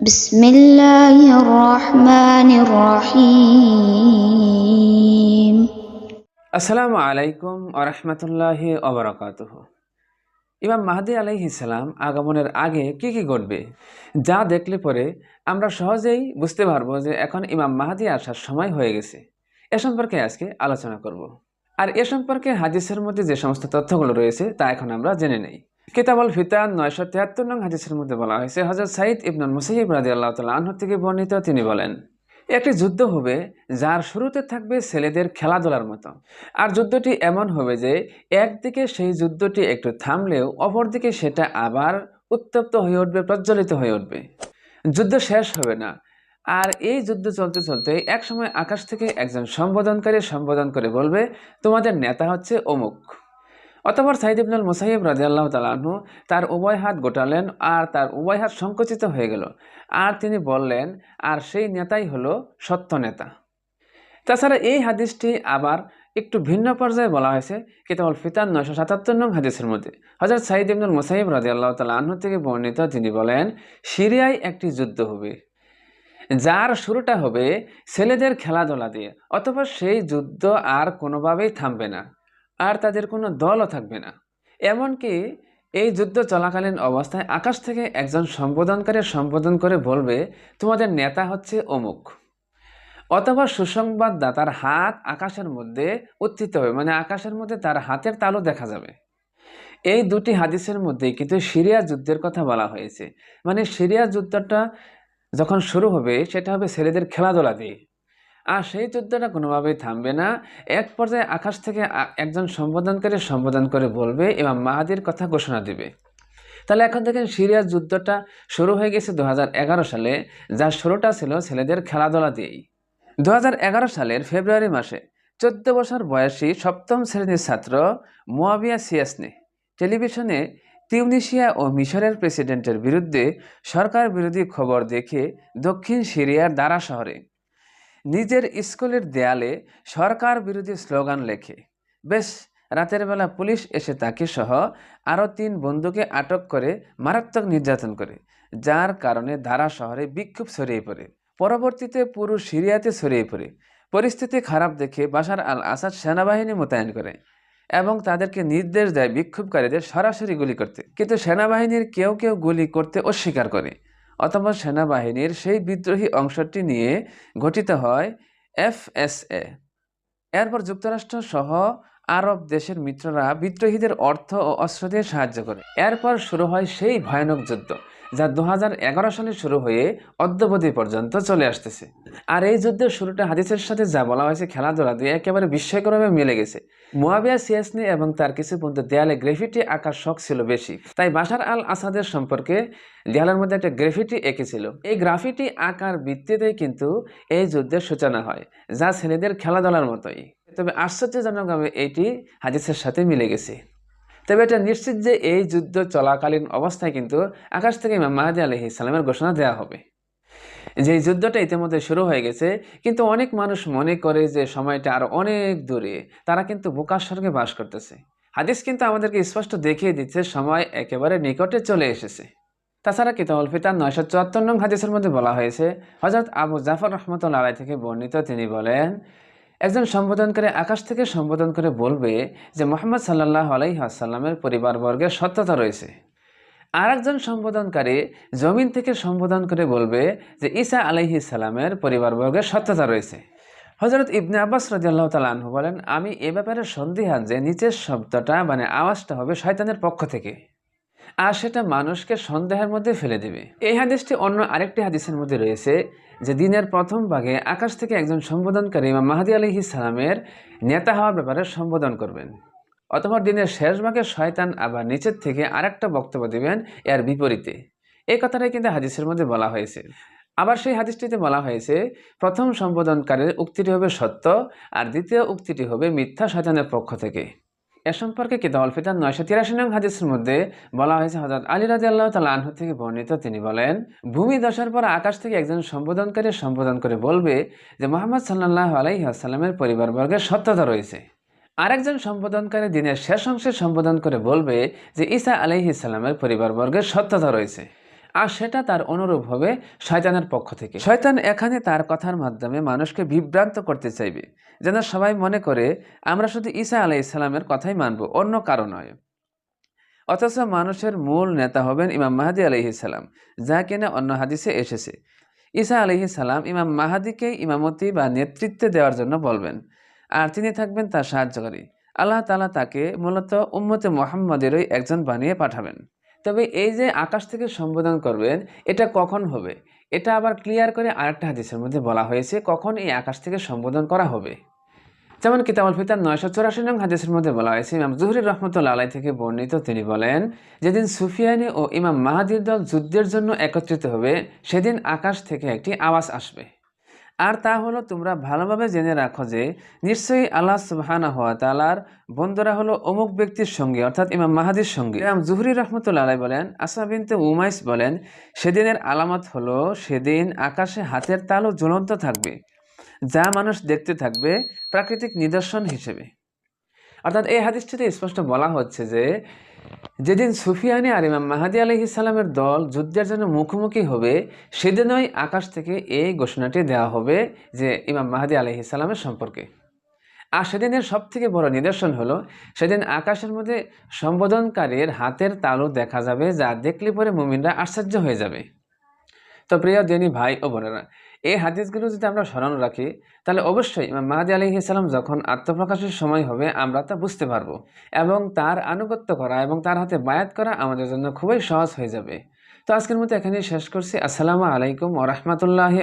بسم الله الرحمن الرحيم আসসালামু আলাইকুম আরহামতুল্লাহ অবরাকাতুহ ইমাম মাহাদি আলাইহিসাল্লাম আগমনের আগে কি কি ঘটবে যা দেখলে পরে আমরা সহজেই বুঝতে পারবো যে এখন ইমাম মাহাদি আসার সময় হয়ে গেছে এ সম্পর্কে আজকে আলোচনা করব আর এ সম্পর্কে হাদিসের মধ্যে যে সমস্ত তথ্যগুলো রয়েছে তা এখন আমরা জেনে নেই কিতাবল ফিতান নয়শো তিয়াত্তর নং হাদিসের মধ্যে বলা হয়েছে হজরত সাইদ ইবনুল মুসাইব রাজি আল্লাহ তাল্লাহ আনহর থেকে বর্ণিত তিনি বলেন, একটি যুদ্ধ হবে যার শুরুতে থাকবে ছেলেদের খেলাধুলার মতো, আর যুদ্ধটি এমন হবে যে একদিকে সেই যুদ্ধটি একটু থামলেও অপরদিকে সেটা আবার উত্তপ্ত হয়ে উঠবে, প্রজ্বলিত হয়ে উঠবে। যুদ্ধ শেষ হবে না, আর এই যুদ্ধ চলতে চলতে এক সময় আকাশ থেকে একজন সম্বোধনকারী সম্বোধন করে বলবে, তোমাদের নেতা হচ্ছে অমুক। অতপর সাইদ ইবনুল মুসাইব রাজিয়াল্লাহ তালাহু তার উভয় হাত গোটালেন আর তার উভয় হাত সংকুচিত হয়ে গেল। আর তিনি বললেন, আর সেই নেতাই হলো সত্য নেতা। তাছাড়া এই হাদিসটি আবার একটু ভিন্ন পর্যায়ে বলা হয়েছে, কিতাবুল ফিতান নয়শো সাতাত্তর নং হাদিসের মধ্যে। হজরত সাইদ ইবনুল মুসাইব রাজি আল্লাহ তালা আহ্ন থেকে বর্ণিত তিনি বলেন, সিরিয়ায় একটি যুদ্ধ হবে, যার শুরুটা হবে ছেলেদের খেলাধুলা দিয়ে অথবা সেই যুদ্ধ আর কোনোভাবেই থামবে না। আর তাদের কোনো দলও থাকবে না। এমনকি এই যুদ্ধ চলাকালীন অবস্থায় আকাশ থেকে একজন সম্বোধনকারী সম্বোধন করে বলবে, তোমাদের নেতা হচ্ছে অমুক। অথবা সুসংবাদদাতার হাত আকাশের মধ্যে উত্থিত হবে মানে আকাশের মধ্যে তার হাতের তালু দেখা যাবে। এই দুটি হাদিসের মধ্যে কিন্তু সিরিয়া যুদ্ধের কথা বলা হয়েছে। মানে সিরিয়া যুদ্ধটা যখন শুরু হবে, সেটা হবে ছেলেদের খেলাধুলা দিয়ে। আর সেই যুদ্ধটা কোনোভাবেই থামবে না। এক পর্যায়ে আকাশ থেকে একজন সম্বোধনকারী সম্বোধন করে বলবে এবং মাহাদির কথা ঘোষণা দিবে। তাহলে এখন দেখেন সিরিয়ার যুদ্ধটা শুরু হয়ে গেছে দু হাজার এগারো সালে যার শুরুটা ছিল ছেলেদের খেলাধুলা দিয়েই। দু হাজার এগারো সালের ফেব্রুয়ারি মাসে চোদ্দ বছর বয়সী সপ্তম শ্রেণির ছাত্র মোয়াবিয়া সিয়াসনে টেলিভিশনে তিউনিশিয়া ও মিশরের প্রেসিডেন্টের বিরুদ্ধে সরকার বিরোধী খবর দেখে দক্ষিণ সিরিয়ার দারা শহরে নিজের স্কুলের দেয়ালে সরকার বিরোধী স্লোগান লেখে। বেশ, রাতের বেলা পুলিশ এসে তাকে সহ আরও তিন বন্ধুকে আটক করে মারাত্মক নির্যাতন করে, যার কারণে ধারা শহরে বিক্ষোভ ছড়িয়ে পড়ে। পরবর্তীতে পুরো সিরিয়াতে ছড়িয়ে পড়ে। পরিস্থিতি খারাপ দেখে বাশার আল আসাদ সেনাবাহিনী মোতায়েন করে এবং তাদেরকে নির্দেশ দেয় বিক্ষোভকারীদের সরাসরি গুলি করতে। কিন্তু সেনাবাহিনীর কেউ কেউ গুলি করতে অস্বীকার করে। অথবা সেনাবাহিনীর সেই বিদ্রোহী অংশটি নিয়ে গঠিত হয় এফএসএ। এরপর যুক্তরাষ্ট্র সহ আরব দেশের মিত্ররা বিদ্রোহীদের অর্থ ও অস্ত্র দিয়ে সাহায্য করে। এরপর শুরু হয় সেই ভয়ানক যুদ্ধ, যা দু হাজার এগারো সালে শুরু হয়ে অদ্যবধি পর্যন্ত চলে আসতেছে। আর এই যুদ্ধের শুরুটা হাদিসের সাথে যা বলা হয়েছে, খেলাধুলা দিয়ে একেবারে বিস্ময়করভাবে মিলে গেছে। মুয়াবিয়া, সিয়াসনি এবং তার কিছু বন্ধু দেয়ালে গ্রাফিটি আঁকার শখ ছিল বেশি। তাই বাশার আল আসাদের সম্পর্কে দেয়ালের মধ্যে একটা গ্রাফিটি এঁকেছিল। এই গ্রাফিটি আঁকার ভিত্তিতেই কিন্তু এই যুদ্ধের সূচনা হয়, যা ছেলেদের খেলাধুলার মতোই। তবে আশ্চর্যজনকভাবে এটি হাদিসের সাথে মিলে গেছে। তবে এটা নিশ্চিত যে এই যুদ্ধ চলাকালীন অবস্থায় কিন্তু আকাশ থেকে মাহাদি আলহি ইসলামের ঘোষণা দেওয়া হবে। যে যুদ্ধটা ইতিমধ্যে শুরু হয়ে গেছে, কিন্তু অনেক মানুষ মনে করে যে সময়টা আরও অনেক দূরে। তারা কিন্তু বোকার স্বর্গে বাস করতেছে। হাদিস কিন্তু আমাদেরকে স্পষ্ট দেখিয়ে দিচ্ছে, সময় একেবারে নিকটে চলে এসেছে। তাছাড়া কিতাবুল ফিতার নয়শো চুয়াত্তর নং হাদিসের মধ্যে বলা হয়েছে হজরত আবু জাফর রহমতুল্লাহ আলাই থেকে বর্ণিত তিনি বলেন, একজন সম্বোধন করে আকাশ থেকে সম্বোধন করে বলবে যে মোহাম্মদ সাল্লাহ আলাইসাল্লামের পরিবারবর্গের সত্যতা রয়েছে। আর একজন সম্বোধনকারী জমিন থেকে সম্বোধন করে বলবে যে ঈসা আলাইহি সালামের পরিবারবর্গের সত্যতা রয়েছে। হজরত ইবনে আব্বাস রাজিয়াল্লাহ তালাহু বলেন, আমি এ ব্যাপারে সন্দিহান যে নিচের শব্দটা মানে আওয়াজটা হবে শয়তানের পক্ষ থেকে। আর সেটা মানুষকে সন্দেহের মধ্যে ফেলে দেবে। এই হাদিসটি অন্য আরেকটি হাদিসের মধ্যে রয়েছে, যে দিনের প্রথম ভাগে আকাশ থেকে একজন সম্বোধনকারী মাহাদি আলহি সালামের নেতা হওয়ার ব্যাপারে সম্বোধন করবেন। অথবা দিনের শেষ ভাগে শয়তান আবার নিচের থেকে আরেকটা বক্তব্য দিবেন এর বিপরীতে। এই কথাটাই কিন্তু হাদিসের মধ্যে বলা হয়েছে। আবার সেই হাদিসটিতে বলা হয়েছে, প্রথম সম্বোধনকারীর উক্তিটি হবে সত্য আর দ্বিতীয় উক্তিটি হবে মিথ্যা শয়তানের পক্ষ থেকে। এ সম্পর্কে কিতাবুল ফিতার নয়শো তিরাশি নং হাদিসের মধ্যে বলা হয়েছে হজরত আলী রাজি আল্লাহ তালা আনহু থেকে বর্ণিত। তিনি বলেন, ভূমি দশার পর আকাশ থেকে একজন সম্বোধনকারী সম্বোধন করে বলবে যে, মোহাম্মদ সাল্লাহ আলাইসাল্লামের পরিবারবর্গের সত্যতা রয়েছে। আরেকজন সম্বোধনকারী দিনের শেষ অংশে সম্বোধন করে বলবে যে ঈসা আলাইহিসাল্লামের পরিবারবর্গের সত্যতা রয়েছে, আর সেটা তার অনুরূপ হবে শয়তানের পক্ষ থেকে। শয়তান এখানে তার কথার মাধ্যমে মানুষকে বিভ্রান্ত করতে চাইবে, যেন সবাই মনে করে আমরা শুধু ঈসা আলাই ইসলামের কথাই মানব, অন্য কারও নয়। অথচ মানুষের মূল নেতা হবেন ইমাম মাহাদি আলহিসাল্লাম যা কিনা অন্য হাদিসে এসেছে। ঈসা আলহিসাল্লাম ইমাম মাহাদিকে ইমামতি বা নেতৃত্বে দেওয়ার জন্য বলবেন আর তিনি থাকবেন তার সাহায্যকারী। আল্লাহ তালা তাকে মূলত উম্মতে মোহাম্মদেরই একজন বানিয়ে পাঠাবেন। তবে এই যে আকাশ থেকে সম্বোধন করবেন, এটা কখন হবে? এটা আবার ক্লিয়ার করে আরেকটা হাদিসের মধ্যে বলা হয়েছে, কখন এই আকাশ থেকে সম্বোধন করা হবে? যেমন কিতাবুল ফিতার নয়শো চৌরাশি নং হাদিসের মধ্যে বলা হয়েছে, ইমাম জুহরি রহমতুল্লা আলাই থেকে বর্ণিত তিনি বলেন, যেদিন সুফিয়ানি ও ইমাম মাহাদির দল যুদ্ধের জন্য একত্রিত হবে, সেদিন আকাশ থেকে একটি আওয়াজ আসবে। আর তা হলো তোমরা ভালোভাবে জেনে রাখো যে নিশ্চয়ই আল্লাহ সুবহানা হওয়া তালার বন্ধুরা হলো অমুক ব্যক্তির সঙ্গে, অর্থাৎ ইমাম মাহাদির সঙ্গে। ইমাম জুহরি রহমতুল্লা আলাই বলেন, আসা বিনতে উমাইস বলেন, সেদিনের আলামত হলো সেদিন আকাশে হাতের তালু জ্বলন্ত থাকবে, যা মানুষ দেখতে থাকবে প্রাকৃতিক নিদর্শন হিসেবে। অর্থাৎ এই হাদিসটিতে স্পষ্ট বলা হচ্ছে যে, যেদিন সুফিয়ানি আর ইমাম মাহাদি আলহি সালামের দল যুদ্ধের জন্য মুখোমুখি হবে, সেদিনই আকাশ থেকে এই ঘোষণাটি দেওয়া হবে যে ইমাম মাহাদি আলহি সালামের সম্পর্কে। আর সেদিনের সব থেকে বড় নিদর্শন হলো, সেদিন আকাশের মধ্যে সম্বোধনকারীর হাতের তালু দেখা যাবে, যা দেখলে পরে মুমিনরা আশ্চর্য হয়ে যাবে। তো প্রিয় দেনী ভাই ও বোনেরা এই হাদিসগুলো যদি আমরা স্মরণ রাখি, তাহলে অবশ্যই মাহাদি আলী ইসলাম যখন আত্মপ্রকাশের সময় হবে, আমরা তা বুঝতে পারব। এবং তার আনুগত্য করা এবং তার হাতে বায়াত করা আমাদের জন্য খুবই সহজ হয়ে যাবে। তো আজকের মতো এখানেই শেষ করছি। আসসালামু আলাইকুম ওরহমতুল্লাহ